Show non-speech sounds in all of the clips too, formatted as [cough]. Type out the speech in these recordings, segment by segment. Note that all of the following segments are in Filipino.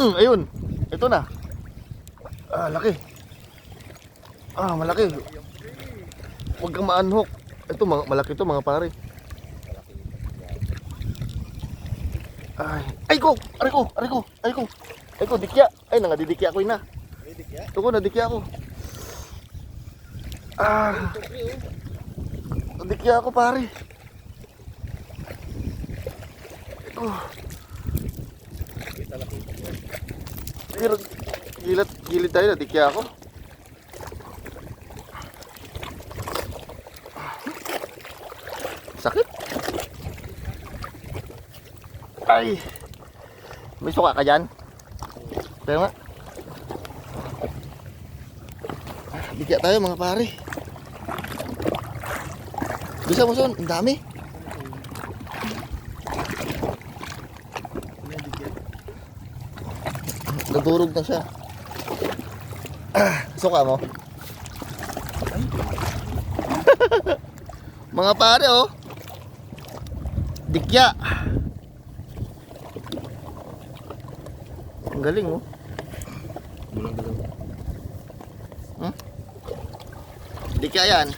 Mm, ayun. Ito na. Ah, laki. Ah, malaki. Huwag kang ma-unhook. Ito, malaki to mga pare. Ay, ay ko, aray ko, aray ko, aray ko. Ay ko, dikya. Ay, nangadidikya ko yun na. Ito ko, nadikya ko. Ah, nadikya ako pare. Ito. Pero, gilid, gilid tayo, nadikya ako. Sakit. Ay. May suka ka dyan? Kaya nga. Tayo mga pare. Bisa mo son, ang dami. Nadurog na siya. Ah, [clears throat] suka mo. [laughs] mga pare oh. Dikya. Ang galing oh. Hmm? Dikya yan.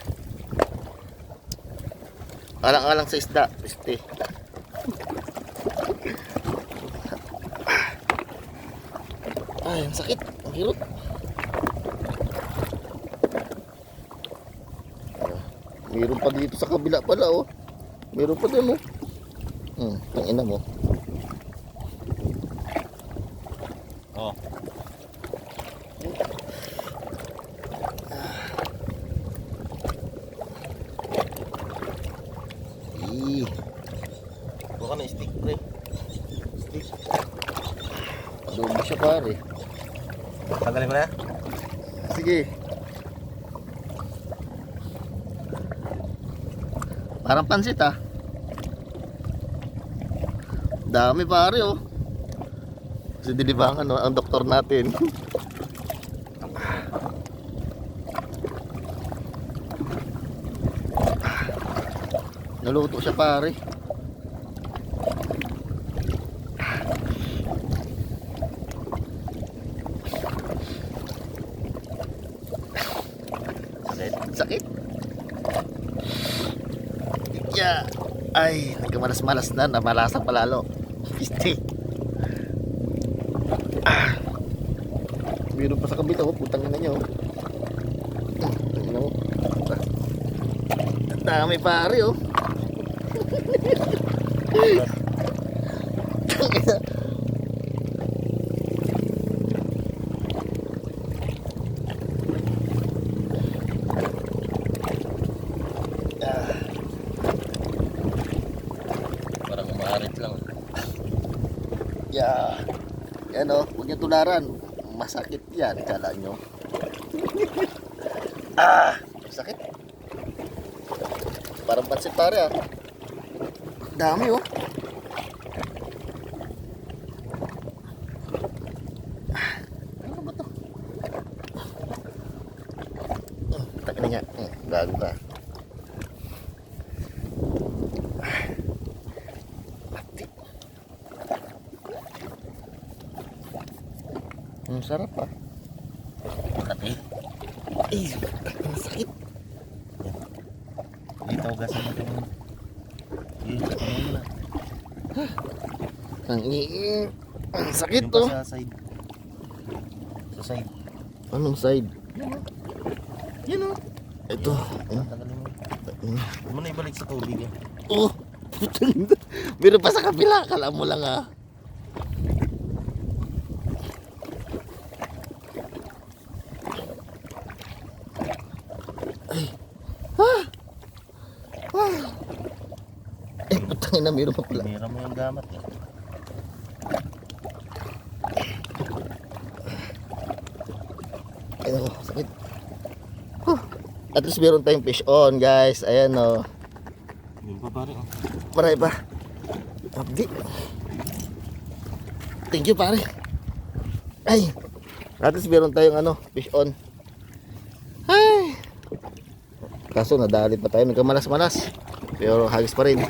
Alang-alang sa isda. Este. Ay, ang sakit. Ang hirot. Meron pa dito sa kabila pala oh. Meron pa doon oh. Hmm, ang ina mo. Oh. Ih. Buka na stick pre. Stick. Adobo siya pare. Tanggalin mo na? Sige. Parang pansit ah. Dami pare oh. Kasi dilibangan oh, ang doktor natin. [laughs] Naluto siya pare. Sakit. Sakit. Yeah. Ay, nagkamalas-malas na, namalasan palalo. [laughs] Steak. Ah. Meron pa sa kabila, oh, putang ina niyo. oh. Ah. Ang dami pare, oh. [laughs] Tang ina. Ah. Parang umaharit lang. Yeah. Yan o, huwag niyo tularan. Masakit yan, kala nyo. [laughs] ah, sakit. Parang pansit pare ah. Dami oh. Ah, Ano ba to? Hmm, Takin niya. Hmm, Gago ka. Ang sarap ah. Kati. Ay, ang sakit. Dito, gasan mo ito. Yun, sa kamay mo na. Ang iing. Ang sakit to. pa sa side. Sa side. Anong side? Yan o. Ito. Yan, tanggalin mo. Huwag mo na ibalik sa tubig eh. Oh. [laughs] Meron pa sa kabila. Kala mo lang ah. Ah. Ah. Eh, putang ina. Meron pa pala. Mira mo yung gamat eh. Ay, ako, sakit. Huh. At least meron tayong fish on, guys. Ayan, oh. Yun pa pare oh. Maray ba? Abdi. Thank you, pare. Ay. At least meron tayong ano, fish on. Ay. Kaso nadali pa tayo. Nagkamalas-malas. Pero hagis pa rin.